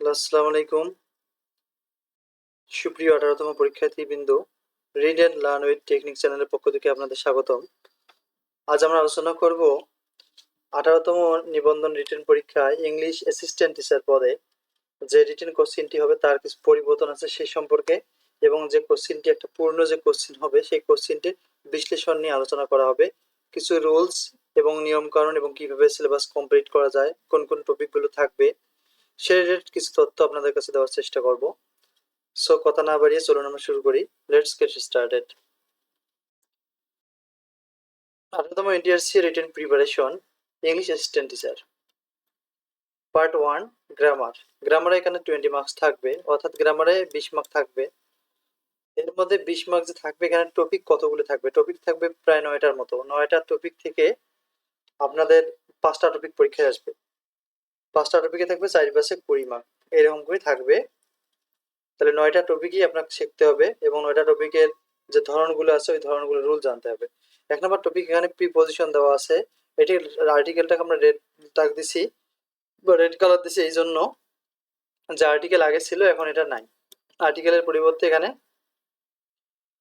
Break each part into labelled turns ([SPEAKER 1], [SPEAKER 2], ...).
[SPEAKER 1] আসসালামু আলাইকুম। সুপ্রিয় আঠারোতম পরীক্ষার্থীবৃন্দ read and learn with technique চ্যানেলের পক্ষ থেকে আপনাদের স্বাগতম। আজ আমরা আলোচনা করব আঠারোতম নিবন্ধন ইংলিশ অ্যাসিস্ট্যান্ট টিচার পদে যে কোশ্চিনটি হবে তার কিছু পরিবর্তন আছে সেই সম্পর্কে এবং যে কোশ্চিনটি একটা পূর্ণ যে কোশ্চিন হবে সেই কোশ্চিনটির বিশ্লেষণ নিয়ে আলোচনা করা হবে। কিছু রুলস এবং নিয়মকানুন এবং কীভাবে সিলেবাস কমপ্লিট করা যায়, কোন কোন টপিকগুলো থাকবে সে রিলেটেড কিছু তথ্য আপনাদের কাছে দেওয়ার চেষ্টা করব। সো, কথা না বাড়িয়ে চলুন আমরা শুরু করি। লেটস গেট স্টার্টেড আঠারোতম written preparation English assistant teacher part one grammar গ্রামারে এখানে টোয়েন্টি মার্কস থাকবে, অর্থাৎ গ্রামারে বিশ মার্ক থাকবে। এর মধ্যে বিশ মার্ক যে থাকবে, এখানে টপিক কতগুলো থাকবে? টপিক থাকবে প্রায় নয়টার মতো। নয়টা টপিক থেকে আপনাদের পাঁচটা টপিক পরীক্ষায় আসবে। পাঁচটা টপিকে থাকবে, চারি পাশে কুড়ি মার্ক এরকম করে থাকবে। তাহলে নয়টা টপিকই আপনাকে শিখতে হবে এবং নয়টা টপিকের যে ধরনগুলো আছে, ওই ধরনগুলো রুল জানতে হবে। এক নম্বর টপিক এখানে প্রিপোজিশন দেওয়া আছে। এটি আর্টিকেলটাকে আমরা রেড দাগ দিছি, বা রেড কালার দিছি এই জন্য। যে আর্টিকেল আগে ছিল, এখন এটা নাই। আর্টিকেলের পরিবর্তে এখানে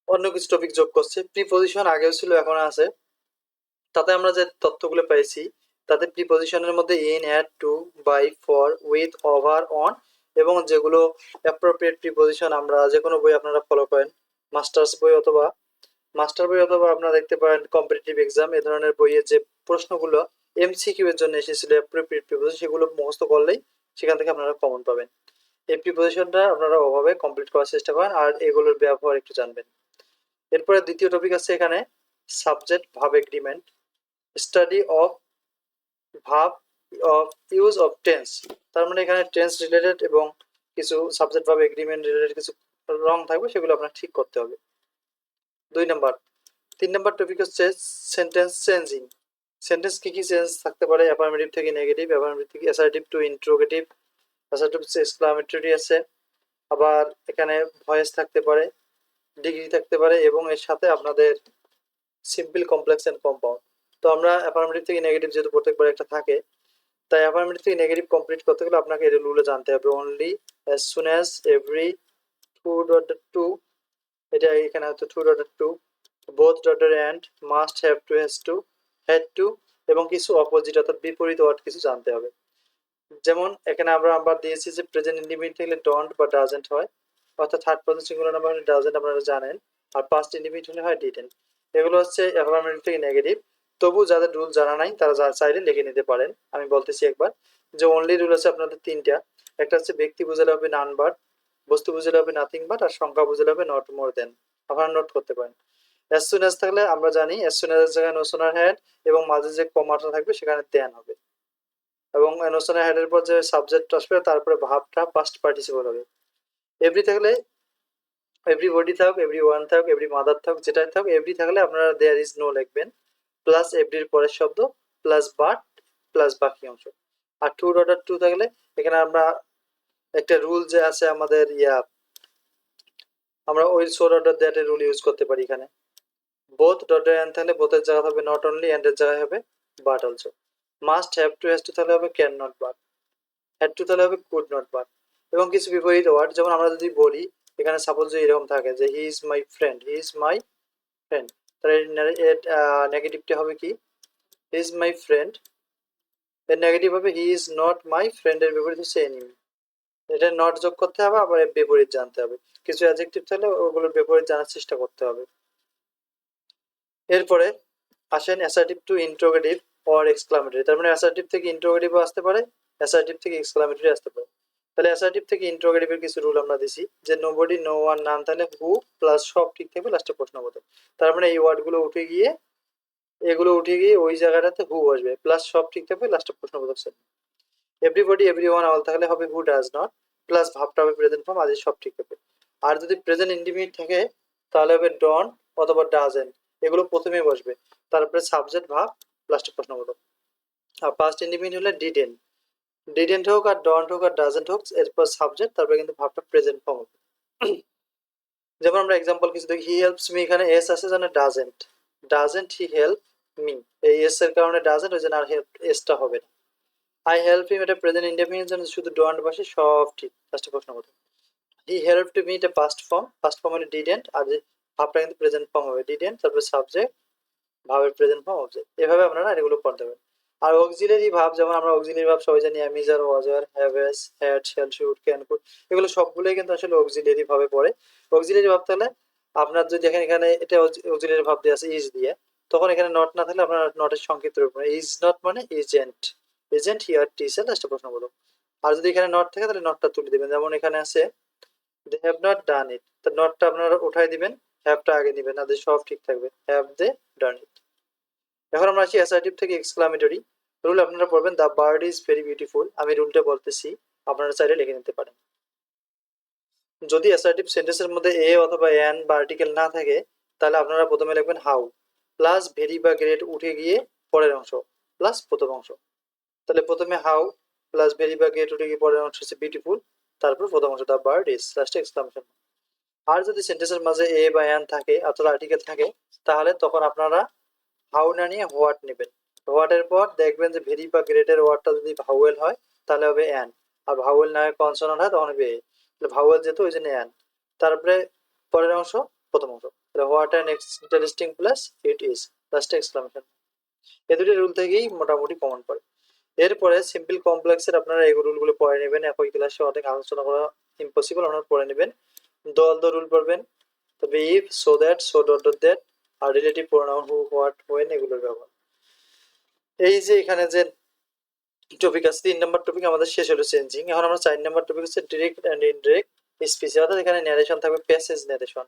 [SPEAKER 1] অন্য কিছু টপিক যোগ করছে। প্রিপোজিশন আগেও ছিল এখন আছে। তাতে আমরা যে তথ্যগুলো পাইছি তাতে প্রিপোজিশনের মধ্যে in at to by for with over on এবং যেগুলো অ্যাপ্রোপ্রিয়েট প্রিপোজিশন আমরা যে কোনো বই আপনারা ফলো করেন। মাস্টার্স বই অথবা মাস্টার বই অথবা আপনারা দেখতে পারেন কম্পিটিটিভ এক্সাম এ ধরনের বইয়ের যে প্রশ্নগুলো এমসিকিউ এর জন্য এসেছিল অ্যাপ্রোপ্রিয়েট প্রিপোজিশন সেগুলো মুখস্থ করলেই সেখান থেকে আপনারা কমন পাবেন। এই প্রিপোজিশনটা আপনারা ওভাবে কমপ্লিট করার চেষ্টা করেন আর এগুলোর ব্যবহার একটু জানবেন। এরপরে দ্বিতীয় টপিক আছে এখানে subject verb agreement study of verb of use of tense তার মানে এখানে টেন্স রিলেটেড এবং কিছু সাবজেক্ট ভাব এগ্রিমেন্ট রিলেটেড কিছু রং থাকবে, সেগুলো আপনার ঠিক করতে হবে। দুই নাম্বার। তিন নাম্বার টপিক হচ্ছে সেন্টেন্স চেঞ্জিং সেন্টেন্স কি কি চেঞ্জ থাকতে পারে? অ্যাফার্মেটিভ থেকে নেগেটিভ অ্যাফার্মেটিভ থেকে assertive to interrogative assertive exclamatory আছে। আবার এখানে ভয়েস থাকতে পারে ডিগ্রি থাকতে পারে এবং এর সাথে আপনাদের সিম্পল কমপ্লেক্স এন্ড কম্পাউন্ড তো আমরা অ্যাফার্মেটিভ থেকে নেগেটিভ যেহেতু প্রত্যেকবার একটা থাকে, তাই অ্যাফার্মেটিভ থেকে নেগেটিভ কমপ্লিট করতে গেলে আপনাকে এর রুলে জানতে হবে। Only as soon as every too dot to এটা এখানে হয়তো two dot to both daughter and must have to has to had to এবং কিছু অপোজিট অর্থাৎ বিপরীত ওয়ার্ড কিছু জানতে হবে। যেমন এখানে আমরা আবার দিয়েছি যে প্রেজেন্ট ইন্ডিপেন্ডেন্ট থাকলে ডন্ট বা ডাজেন্ট হয়, অর্থাৎ থার্ড পার্সন সিঙ্গুলার নাম্বার হলে ডাজেন্ট আপনারা জানেন, আর পাস্ট ইন্ডিপেন্ডেন্ট হলে হয় ডিডেন্ট এগুলো হচ্ছে অ্যাফার্মেটিভ থেকে নেগেটিভ তবু যাদের রুল জানা নাই, তারা চাইলে লিখে নিতে পারেন। আমি বলতেছি একবার যে অনলি রুল আছে আপনাদের তিনটা। একটা হচ্ছে ব্যক্তি বুঝালে হবে নান বাট বস্তু বুঝালে হবে নাথিং বাট আর সংখ্যা বুঝালে হবে নট মোর দেন আপনারা নোট করতে পারেন। অ্যাজ সুন অ্যাজ থাকলে আমরা জানি অ্যাজ সুন অ্যাজ জায়গায় নোশনার হ্যাড এবং মাঝে যে কমাটা থাকবে, সেখানে দেন হবে। এবং নোশনার হেডের পর যে সাবজেক্ট আসবে, তারপরে ভাবটা পাস্ট পার্টিসিপল হবে। এভরি থাকলে এভরি বডি থাক এভরি ওয়ান থাক এভরি মাদার থাক, যেটাই থাক এভরি থাকলে আপনারা দেয়ার ইজ নো লিখবেন। প্লাস এভরির পরের শব্দ প্লাস বাট প্লাস বাকি অংশ। আর টু ডটার টু থাকলে এখানে আমরা একটা রুল যে আছে আমাদের ইয়া, আমরা ওই সো ডটার দ্যাট এর রুল ইউজ করতে পারি এখানে। বোথ ডটার এন্ড থাকলে বোথের জায়গা হবে নট অনলি এন্ড এর জায়গায় হবে but also must have to has to তাহলে হবে can not but had to তাহলে হবে কুড নট বাট এবং কিছু বিপরীত ওয়ার্ড যেমন আমরা যদি বলি, এখানে সাপোজ যে এরকম থাকে যে he is my friend he is my friend তাহলে এর নেগেটিভটা হবে কি? ইজ মাই ফ্রেন্ড এর নেগেটিভ হবে হি ইজ নট মাই ফ্রেন্ডের বিপরীত হচ্ছে এনিমি এটা নট যোগ করতে হবে, আবার এর বিপরীত জানতে হবে। কিছু অ্যাডজেক্টিভ থাকলে ওগুলোর বিপরীত জানার চেষ্টা করতে হবে। এরপরে আসেন assertive to interrogative or exclamatory তার মানে অ্যাসার্টিভ থেকে ইন্ট্রোগেটিভও আসতে পারে অ্যাসার্টিভ থেকে এক্সক্লামেটরি আসতে পারে। তাহলে অ্যাসার্টিভ থেকে ইন্ট্রোগেটিভের কিছু রুল আমরা দিছি, যে নোবডি নো ওয়ান নাম তাহলে হু প্লাস সব ঠিক থাকবে লাস্টে প্রশ্নবোধক তার মানে এই ওয়ার্ডগুলো উঠে গিয়ে, এগুলো উঠে গিয়ে ওই জায়গাটাতে হু আসবে প্লাস সব ঠিক থাকবে লাস্টে প্রশ্নবোধক set everybody everyone all থাকলে হবে হু ডাজ নট প্লাস ভাবটা হবে প্রেজেন্ট ফর্ম আজ সব ঠিক থাকবে। আর যদি প্রেজেন্ট ইন্ডিমিট থাকে, তাহলে হবে ডন অথবা ডাজেন্ট এগুলো প্রথমে বসবে। তারপরে সাবজেক্ট ভাব লাস্টে প্রশ্নবোধক আর পাস্ট ইন্ডিমিট হলে ডিডেন্ট ডিডেন্ট হোক আর ডন্ট হোক আর ডাজেন্ট হোক এরপর সাবজেক্ট তারপরে কিন্তু ভাবটা প্রেজেন্ট ফর্ম হবে। যেমন আমরা এক্সাম্পল কিছু দেখি হি হেল্পস মি এখানে এস আছে জানে doesn't doesn't he help me এই এস এর কারণে ডাজেন্ট ওই জন্য আর হেল্প এসটা হবে না। আই হেল্প হিম এটা প্রেজেন্ট ইন্ডিপেন্ডেন্স জন্য শুধু ডোয়ান্ট বসে, সব ঠিক। ফার্স্ট প্রশ্ন মতো হি হেল্প টু মি এটা পাস্ট ফর্ম পাস্ট ফর্ম মানে ডিডেন্ট আর ভাবটা কিন্তু প্রেজেন্ট ফর্ম হবে। ডিডেন্ট তারপরে সাবজেক্ট ভাবের প্রেজেন্ট ফর্ম অবজেক্ট এভাবে আপনারা এগুলো করতে পারেন। আর অক্সিলারি ভাব, যেমন আমরা অক্সিলারি ভাব সবাই জানি, am is are, was were, have has had shall should can could এগুলো সবগুলোই কিন্তু আসলে অক্সিলারি ভাবে পড়ে। অক্সিলারি ভাব তাহলে আপনার যদি এখানে এখানে এটা অক্সিলারি ভাব দিয়ে আছে ইজ দিয়ে, তখন এখানে নট না থাকলে আপনার নটের সংক্ষিপ্ত রূপ ইজ নট মানে ইজেন্ট এজেন্ট হিয়ার টিচার লাস্টে প্রশ্ন বলো। আর যদি এখানে নট থাকে, তাহলে নটটা তুলে দিবেন। যেমন এখানে আছে দে হ্যাভ নট ডান ইট তো নটটা আপনারা উঠাই দিবেন হ্যাভটা আগে দিবেন না সব ঠিক থাকবে। হ্যাভ দে ডান ইট এখন আমরা আসি অ্যাসার্টিভ থেকে এক্সক্লামেটরি রুল আপনারা পড়বেন the bird is very beautiful আমি রুলটা বলতেছি, আপনারা চাইলে লিখে নিতে পারেন। যদি অ্যাসার্টিভ সেন্টেন্সের মধ্যে এ অথবা অ্যান বা আর্টিকেল না থাকে, তাহলে আপনারা প্রথমে লিখবেন হাউ প্লাস ভেরি বা গ্রেট উঠে গিয়ে পরের অংশ প্লাস প্রথম অংশ। তাহলে প্রথমে হাউ প্লাস ভেরি বা গ্রেট উঠে গিয়ে পরের অংশ হচ্ছে বিউটিফুল তারপর প্রথম অংশ দ্য বার্ড ইজ লাস্টে এক্সক্লামেশন আর যদি সেন্টেন্সের মাঝে এ বা অ্যান থাকে, অথবা আর্টিকেল থাকে, তাহলে তখন আপনারা হাউ না নিয়ে হোয়াট নেবেন। হোয়াটের পর দেখবেন যে ভেরি বা গ্রেটের ওয়ার্ডটা যদি ভাউয়েল হয়, তাহলে হবে অ্যান আর ভাউয়েল না হয় হয়, তখন হবে এ তাহলে যেহেতু, ওই জন্য অ্যান তারপরে পরের অংশ, প্রথম অংশ। তাহলে what an interesting plus it is last exclamation এ দুটি রুল থেকেই মোটামুটি কমন পড়ে। এরপরে সিম্পল কমপ্লেক্সের আপনারা এই রুলগুলো পড়ে নেবেন, একই ক্লাসে অনেক আলোচনা করা ইম্পসিবল আপনারা পড়ে নেবেন। দল দ রুল পড়বেন। তবে if so that so dot dot that R relative pronoun who what when এগুলোর ব্যবহার। এই যে এখানে যে টপিক আছে, তিন নম্বর টপিক আমাদের শেষ হলো চেঞ্জিং এখন আমরা চার নম্বর টপিক হচ্ছে ডিরেক্ট অ্যান্ড ইনডিরেক্ট স্পিচ অর্থাৎ এখানে ন্যারেশন থাকবে প্যাসেজ ন্যারেশন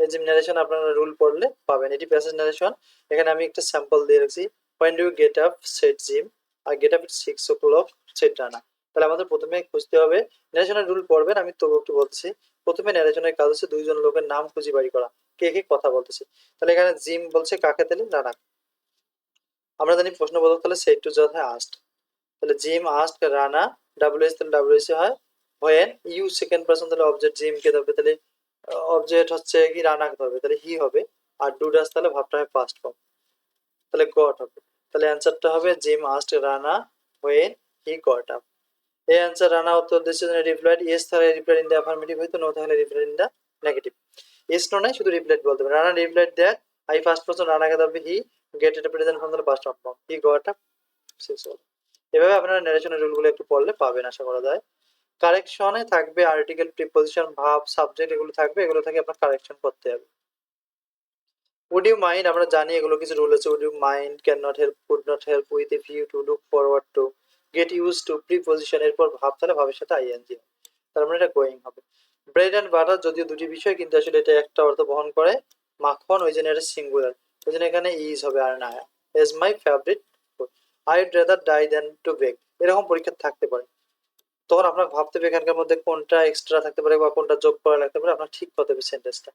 [SPEAKER 1] এই যে ন্যারেশন আপনারা রুল পড়লে পাবেন। এটি প্যাসেজ ন্যারেশন এখানে আমি একটা স্যাম্পল দিয়ে রাখছি। When do get up said Jim I get up six o'clock said Rana তাহলে আমাদের প্রথমে খুঁজতে হবে। ন্যারেশনের রুল পড়বেন, আমি তবু একটু বলছি। প্রথমে ন্যারেশনের কাজ হচ্ছে দুইজন লোকের নাম খুঁজে বাড়ি করা। কে কে কথা বলতেছে। তাহলে এখানে জিম বলছে, কাকে দিলে? রানা আমরা জানি প্রশ্নবোধক তাহলে সেট টু যথা আস্ট তাহলে Jim asked Rana W S তাহলে ডাব্লিউ এস হয়। হোয়েন ইউ সেকেন্ড পার্সন তাহলে অবজেক্ট জিম কে ধরবে, তাহলে অবজেক্ট হচ্ছে কি রানাকে ধরবে, তাহলে হি হবে। আর ডু ডাস তাহলে ভাবটা হয় পাস্ট ফর্ম তাহলে গট হবে। তাহলে অ্যান্সারটা হবে Jim asked Rana when he got up এই অ্যান্সার রানা উত্তর দিচ্ছে রিপ্লাইড ইয়েস তাহলে রিপ্লাইড ইন দ্য অ্যাফার্মেটিভ হয়তো নো তাহলে replied in the negative yes no নাই, শুধু রিপ্লাইড বলতে হবে। Rana replied that I first person রানাকে ধরবে হি গেট এটা present from the past form he got up শেষ হলো। এভাবে আপনারা ন্যারেশনের রুলগুলো একটু পড়লে পাবেন, আশা করা যায়। কারেকশনে থাকবে আর্টিকেল প্রিপোজিশন ভাব সাবজেক্ট এগুলো থাকবে, এগুলো থেকে আপনার কারেকশন করতে হবে। উড ইউ মাইন্ড আমরা জানি এগুলো কিছু রুল আছে would you mind can not help could not help with if you to look forward to get use to preposition এরপর ভাব তাহলে ভাবের সাথে আইএনজি তার মানে এটা গোয়িং হবে। ব্রেড অ্যান্ড বাটার যদিও দুটি বিষয়, কিন্তু আসলে এটা একটা অর্থ বহন করে। মাখন, ওই জন্য এটা সিঙ্গুলার ওই এখানে ইজ হবে আর না। As my favourite I rather die than to beg এরকম পরীক্ষা থাকতে পারে। তখন আপনার ভাবতে হবে এখানকার মধ্যে কোনটা এক্সট্রা থাকতে পারে বা কোনটা যোগ করা লাগতে পারে। আপনার ঠিক করতে হবে সেন্টেন্সটা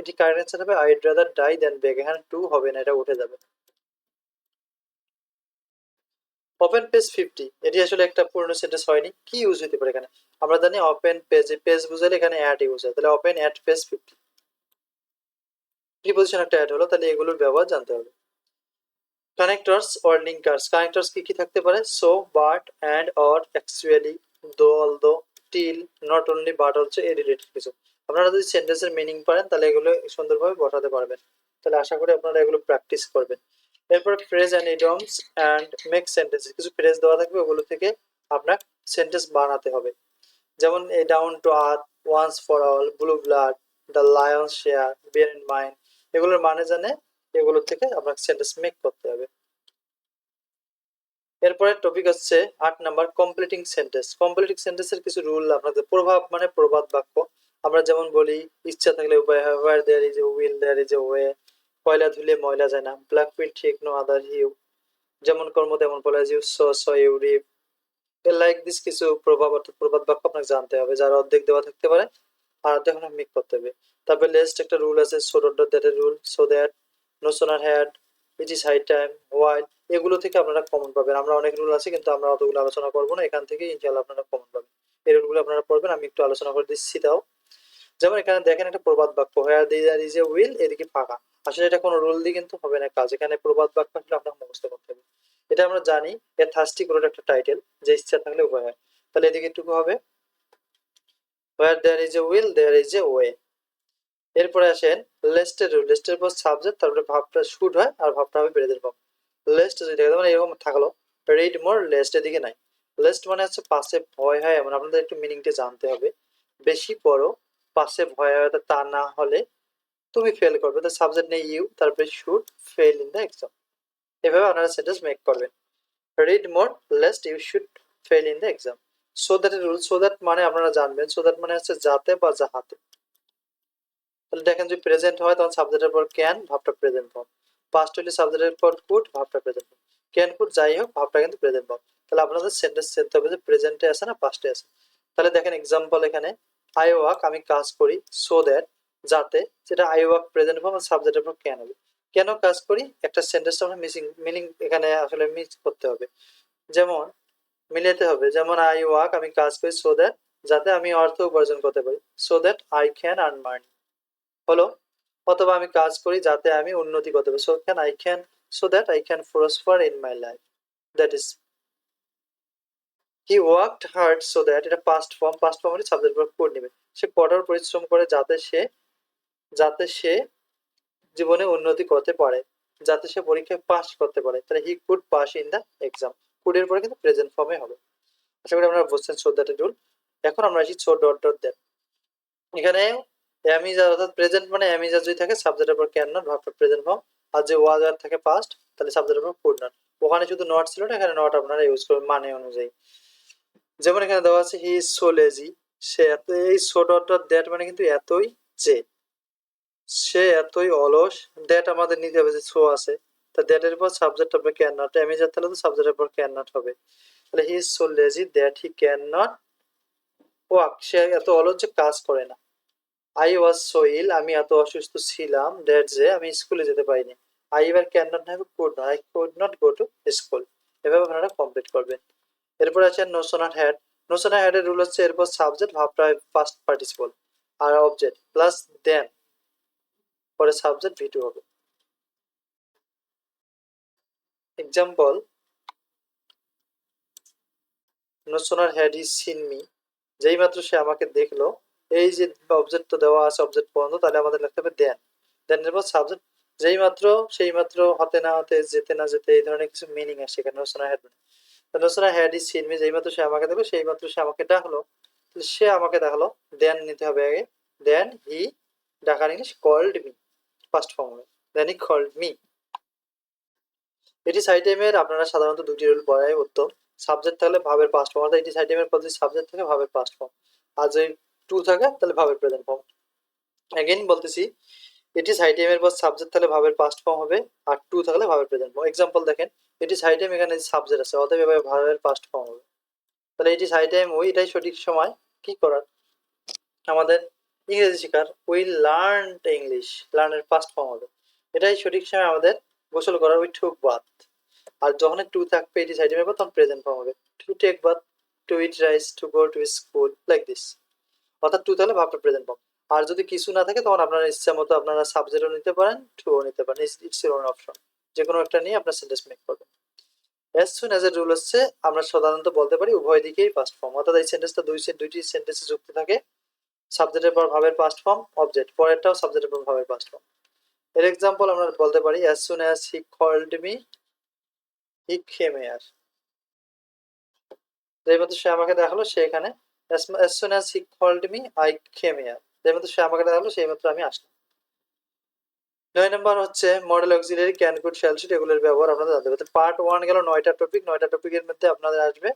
[SPEAKER 1] এটি কারেক্ট অ্যান্সার হবে I rather die than beg এখানে টু হবে না, এটা উঠে যাবে। ওপেন পেজ ফিফটি এটি আসলে একটা পূর্ণ সেন্টেন্স হয়নি। কি ইউজ হতে পারে এখানে? আমরা জানি ওপেন পেজ পেজ বুঝালে এখানে অ্যাড ইউজ হয়। তাহলে open at page fifty preposition একটা অ্যাড হলো, তাহলে এগুলোর ব্যবহার জানতে হবে। কানেক্টরস অর লিঙ্কার্স কানেক্টরস কি কি থাকতে পারে? So but and or actually though although till not only but also A related কিছু। আপনারা যদি সেন্টেন্সের মিনিং পারেন, তাহলে এগুলো সুন্দরভাবে বসাতে পারবেন। তাহলে আশা করি আপনারা এগুলো প্র্যাকটিস করবেন। এরপর phrase and idioms and make sentences কিছু ফ্রেজ দেওয়া থাকবে, ওগুলো থেকে আপনার সেন্টেন্স বানাতে হবে। যেমন a down to earth once for all blue blood the lion's share bear in mind এগুলোর মানে জানে এগুলো থেকে আপনাকে সেন্টেন্স মেক করতে হবে। এরপরে টপিক হচ্ছে আট নাম্বার কমপ্লিটিং সেন্টেন্স কমপ্লিটিং সেন্টেন্সের কিছু রুল আপনাদের প্রভাব মানে প্রবাদ বাক্য। আমরা যেমন বলি, ইচ্ছা থাকলে উপায় হয় where there is a will there is a way. কয়লা ধুলে ময়লা যায় না। Black will take no other hue যেমন কর্ম তেমন বলা you sow so you reap like this কিছু প্রভাব অর্থাৎ প্রবাদ বাক্য আপনাকে জানতে হবে। যার অর্ধেক দেওয়া থাকতে পারে অর্ধেক আপনাকে মেক করতে হবে তারপরে লেস্ট একটা রুল আছে so dot dot that rule so that no sooner had it is high time while এগুলো থেকে আপনারা কমন পাবেন। আমরা অনেক রুল আছে, কিন্তু আমরা অতগুলো আলোচনা করব না, এখান থেকে ইনশাল্লাহ আপনারা কমন পাবেন। এই রুলগুলো আপনারা পড়বেন, আমি একটু আলোচনা করে দিচ্ছি তাও। যেমন এখানে দেখেন একটা প্রবাদ বাক্য হোয়ার দিয়ার ইজ এ উইল এদিকে ফাঁকা। আসলে এটা কোনো রুল দিয়ে কিন্তু হবে না কাজ। এখানে প্রবাদ বাক্য আসলে আপনাকে মুখস্থ করতে হবে। এটা আমরা জানি, এ থার্স্টি কোনো একটা টাইটেল যে ইচ্ছা থাকলে উভয় হয়। তাহলে এদিকে একটু হবে। Where there is a will there is a way এরপরে আসেন লেস্টের রুল লেস্টের পর সাবজেক্ট তারপরে ভাবটা শুট হয়, আর ভাবটা হবে বেড়ে ফর্ম লেস্ট যদি দেখে মানে এরকম থাকল। রিড মোর লেস্ট দিকে নাই। লেস্ট মানে হচ্ছে পাশে ভয় হয় এমন। আপনাদের একটু মিনিংটা জানতে হবে। বেশি পড়ো, পাশে ভয় হয় তা না হলে তুমি ফেল করবে। তো সাবজেক্ট নেই ইউ তারপরে should fail in the exam এভাবে আপনারা সেন্টেন্স মেক করবেন। Read more lest you should fail in the exam so that rule so that মানে আপনারা জানবেন। সো দ্যাট মানে হচ্ছে যাতে বা যাহাতে। তাহলে দেখেন যদি প্রেজেন্ট হয়, তখন সাবজেক্টের পর ক্যান ভাবটা প্রেজেন্ট ফর্ম পাস্ট সাবজেক্টের পর ভাবটা প্রেজেন্ট ফর্ম ক্যান যাই হোক, ভাবটা কিন্তু প্রেজেন্ট ফর্ম তাহলে আপনাদের সেন্টেন্স চেনতে হবে যে প্রেজেন্টে আছে না পাস্টে আছে। তাহলে দেখেন এক্সাম্পল এখানে। আই ওয়াক আমি কাজ করি। সো দ্যাট যাতে, যেটা আই ওয়াক প্রেজেন্ট ফর্ম সাবজেক্টের পর ক্যান হবে। কেন কাজ করি? একটা সেন্টেন্স আমরা মিসিং মিনিং এখানে আসলে মিস করতে হবে। যেমন মিলাতে হবে। যেমন আই ওয়াক আমি কাজ করি সো দ্যাট যাতে আমি অর্থ উপার্জন করতে পারি। So that I can earn money হলো, অথবা আমি কাজ করি যাতে আমি উন্নতি করতে পারি। So can I can so that I can prosper in my life that is he worked hard so that এটা past form past form subject verb could নেবে। সে কঠোর পরিশ্রম করে যাতে সে যাতে সে জীবনে উন্নতি করতে পারে। যাতে সে পরীক্ষায় পাস করতে পারে। তাহলে he could pass in the exam কুডের পরে কিন্তু প্রেজেন্ট ফর্মে হবে। আশা করি আপনারা বুঝছেন সো দ্যাট রুল এখন আমরা আসি সো ডট ডট দ্যাট এখানে অ্যামিজা অর্থাৎ প্রেজেন্ট মানে অ্যামিজা যদি থাকে সাবজেক্টের পর ক্যান নট ভাবটা প্রেজেন্ট ফর্ম আর যে ওয়াজ আর থাকে পাস্ট তাহলে সাবজেক্টের পর কুড নট ওখানে শুধু নট ছিল না, এখানে নট আপনারা ইউজ করবেন মানে অনুযায়ী। যেমন এখানে দেওয়া আছে হি ইজ সো লেজি সে এত, এই সো ডট ডট দ্যাট মানে কিন্তু এতই যে, সে এতই অলস। দ্যাট আমাদের নিতে হবে যে সো আছে। তা দ্যাটের পর সাবজেক্ট হবে ক্যান নট অ্যামিজার তাহলে তো সাবজেক্টের পর ক্যান নট হবে। তাহলে he is so lazy that he can not walk সে এত অলস যে কাজ করে না। আই ওয়াজ সো ইল আমি এত অসুস্থ ছিলাম দ্যাট যে আমি স্কুলে যেতে পারিনি। আই এবার can not have could not I could not go to school এভাবে আপনারা কমপ্লিট করবেন। এরপর আছে নোশনার হ্যাড নোশনার হ্যাডের রুল হচ্ছে এরপর সাবজেক্ট ভাবটা ফার্স্ট পার্টিসিপল আর অবজেক্ট প্লাস দেন পরে সাবজেক্ট ভিটু হবে। Example no sooner had is seen me যেই মাত্র সে আমাকে দেখল, এই যে অবজেক্ট তো দেওয়া আছে অবজেক্ট পর্যন্ত, তাহলে আমাদের লিখতে হবে দেন দেন এর পর সাবজেক্ট যেই মাত্র, সেই মাত্র হতে না হতে, যেতে না যেতে, এই ধরনের কিছু মিনিং আসে এখানে no sooner had no sooner had is seen যেই মাত্র সে আমাকে দেখল, সেই মাত্র সে আমাকে ডাকলো। সে আমাকে ডাকলো দেন নিতে হবে আগে। দেন হি ডাকার English called me first form then he called me এটি সাইটেমের আপনারা সাধারণত দুটি রুল পড়াই উত্তম। সাবজেক্ট থাকলে ভাবের পাস্ট ফর্ম অর্থাৎ এটি সাইটেমের পদ্ধতি সাবজেক্ট থাকে ভাবের পাস্ট ফর্ম আর যদি টু থাকে, তাহলে ভাবের প্রেজেন্ট ফর্ম অ্যাগেন বলতেছি, এটি সাইটেম এর পর সাবজেক্ট থাকলে ভাবের পাস্ট ফর্ম হবে, আর টু থাকলে ভাবের প্রেজেন্ট ফর্ম এক্সাম্পল দেখেন, এটি সাইটেম এখানে সাবজেক্ট আছে, অতএব এভাবে ভাবের পাস্ট ফর্ম হবে। তাহলে এটি সাইটেম ওই এটাই সঠিক সময়। কি করার? আমাদের ইংরেজি শেখার উই লার্ন ইংলিশ লার্নের পাস্ট ফর্ম হবে। এটাই সঠিক সময় আমাদের গোসল করার ওই ঠুক বাদ। আর যখন টু থাকবে, এটি সাইডে মেপে তখন প্রেজেন্ট ফর্ম হবে। To take bath to eat rice to go to school like this অর্থাৎ টু তাহলে ভাবটা প্রেজেন্ট ফর্ম আর যদি কিছু না থাকে, তখন আপনার ইচ্ছা মতো আপনারা সাবজেক্টও নিতে পারেন টুও নিতে পারেন। ইটস ইউর ওন অপশন যে কোনো একটা নিয়ে আপনার সেন্টেন্স মেক করবেন। As soon as a rule হচ্ছে, আমরা সাধারণত বলতে পারি, উভয় দিকেই পাস্ট ফর্ম অর্থাৎ এই সেন্টেন্সটা দুই দুইটি সেন্টেন্সে যুক্ত থাকে। সাবজেক্টের পর ভাবের পাস্ট ফর্ম অবজেক্ট পরেরটাও সাবজেক্টের পর ভাবের পাস্ট ফর্ম এর এক্সাম্পল আমরা বলতে পারি as soon as he called me he came here যেই মতো সে আমাকে দেখাল, সে এখানে, as soon as he called me came here. যেই মাত্র সে আমাকে দেখাল, সেই মাত্র আমি আসলাম। নয় নম্বর হচ্ছে model auxiliary can could shall should এগুলোর ব্যবহার আপনাদের জানতে হবে। পার্ট ওয়ান গেল, নয়টা টপিক নয়টা টপিকের মধ্যে আপনাদের আসবে।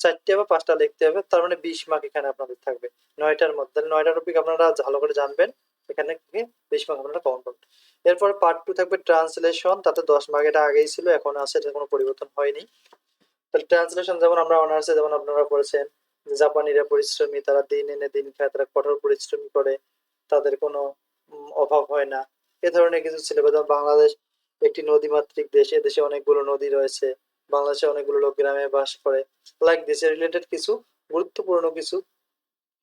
[SPEAKER 1] চারটে বা পাঁচটা লিখতে হবে, তার মানে বিশ মার্ক এখানে আপনাদের থাকবে। নয়টার মধ্যে, নয়টা টপিক আপনারা ভালো করে জানবেন। এখানে থেকে বিশ মার্ক আপনারা কমন পাবেন এরপর পার্ট টু থাকবে ট্রান্সলেশন তাতে দশ মার্ক এটা আগেই ছিল, এখন আছে এটা কোনো পরিবর্তন হয়নি। তাহলে ট্রান্সলেশন যেমন আমরা অনার্সে যেমন আপনারা পড়েছেন জাপানিরা পরিশ্রমী, তারা দিন এনে দিন খায়, তারা কঠোর পরিশ্রমী করে, তাদের কোনো অভাব হয় না। এ ধরনের কিছু ছিল যেমন বাংলাদেশ একটি নদীমাতৃক দেশ দেশে অনেকগুলো নদী রয়েছে, বাংলাদেশে অনেকগুলো লোক গ্রামে বাস করে। লাইক দেশের রিলেটেড কিছু, গুরুত্বপূর্ণ কিছু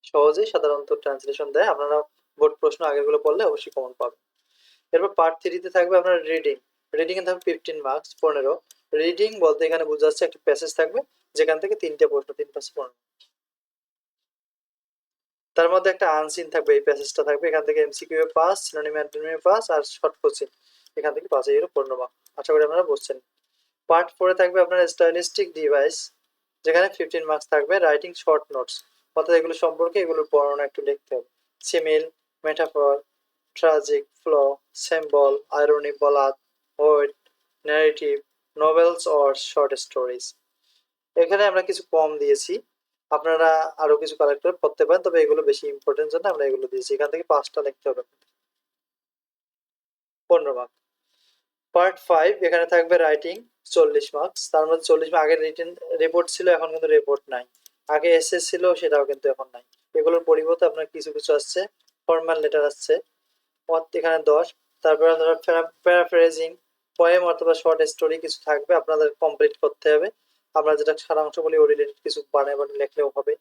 [SPEAKER 1] সহজেই সাধারণত ট্রান্সলেশন দেয়। আপনারা বোর্ড প্রশ্ন আগেগুলো পড়লে অবশ্যই কমন পাবেন এরপর পার্ট থ্রিতে থাকবে আপনার রিডিং রিডিং এ থাকবে ফিফটিন মার্কস পনেরো। রিডিং বলতে এখানে বোঝা যাচ্ছে একটা প্যাসেজ থাকবে, যেখান থেকে তিনটে প্রশ্ন, তিন পাশে পড়বে তার মধ্যে একটা আনসিন থাকবে, এই প্যাসেজটা থাকবে। এখান থেকে এমসিকিউ এ পাস সিনোনিম অ্যান্টোনিম পাস আর শর্ট কোশ্চেন এখান থেকে পাঁচ এর পনেরো মার্ক আশা করি আপনারা বুঝছেন। পার্ট ফোরে থাকবে আপনার স্টাইলিস্টিক ডিভাইস যেখানে ফিফটিন মার্কস থাকবে। রাইটিং শর্ট নোটস অর্থাৎ এগুলো সম্পর্কে এগুলোর বর্ণনা একটু লিখতে হবে। Simile metaphor tragic flaw symbol irony বলাত wait narrative novels or short stories এখানে আমরা কিছু কম দিয়েছি। আপনারা আরও কিছু কালেক্ট করে পড়তে পারেন, তবে এগুলো বেশি ইম্পর্টেন্ট জন্য আমরা এগুলো দিয়েছি। এখান থেকে পাঁচটা লিখতে হবে পনেরো মার্ক পার্ট ফাইভ এখানে থাকবে রাইটিং চল্লিশ মার্কস তার মধ্যে চল্লিশ মার্ক আগে রিটেন রিপোর্ট ছিল, এখন কিন্তু রিপোর্ট নাই। আগে এসএস ছিল, সেটাও কিন্তু এখন নাই। এগুলোর পরিবর্তে আপনার কিছু কিছু আসছে। ফর্মাল লেটার আসছে। এখানে দশ। তারপরে আপনারা প্যারাফ্রেজিং পয়েম অথবা শর্ট স্টোরি কিছু থাকবে, আপনাদের কমপ্লিট করতে হবে। আমরা যেটা সারাংশ বলি ও রিলেটেড কিছু বানিয়ে বানিয়ে লিখলেও হবে।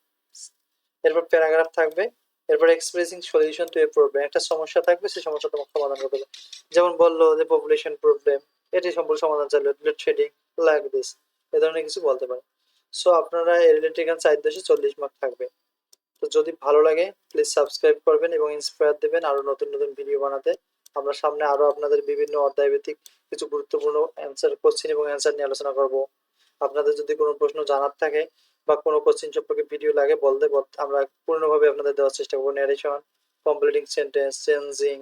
[SPEAKER 1] এরপর প্যারাগ্রাফ থাকবে। এরপর expressing solution to a problem একটা সমস্যা থাকবে, সেই সমস্যা তোমাকে সমাধান করতে হবে যেমন বলল যে পপুলেশন প্রবলেম এটি সম্পর্কে সমাধান চাইলো লোডশেডিং লাইক দিস এ ধরনের কিছু বলতে পারে। সো আপনারা এর রিলেটেড এখানে চার দশে চল্লিশ মার্ক থাকবে। তো যদি ভালো লাগে প্লিজ সাবস্ক্রাইব করবেন এবং ইন্সপায়ার দেবেন আরও নতুন নতুন ভিডিও বানাতে। আমরা সামনে আরও আপনাদের বিভিন্ন অধ্যায় ভিত্তিক কিছু গুরুত্বপূর্ণ অ্যান্সার কোশ্চেন এবং অ্যান্সার নিয়ে আলোচনা করব। আপনাদের যদি কোনো প্রশ্ন জানার থাকে বা কোনো কোশ্চেন সম্পর্কে ভিডিও লাগে, বলতে বল- আমরা পূর্ণভাবে আপনাদের দেওয়ার চেষ্টা করব। ন্যারেশন কমপ্লিটিং সেন্টেন্স চেঞ্জিং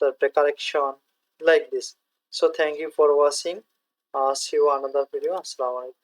[SPEAKER 1] তারপরে correction like this so thank you for watching see you another video আসসালামু আলাইকুম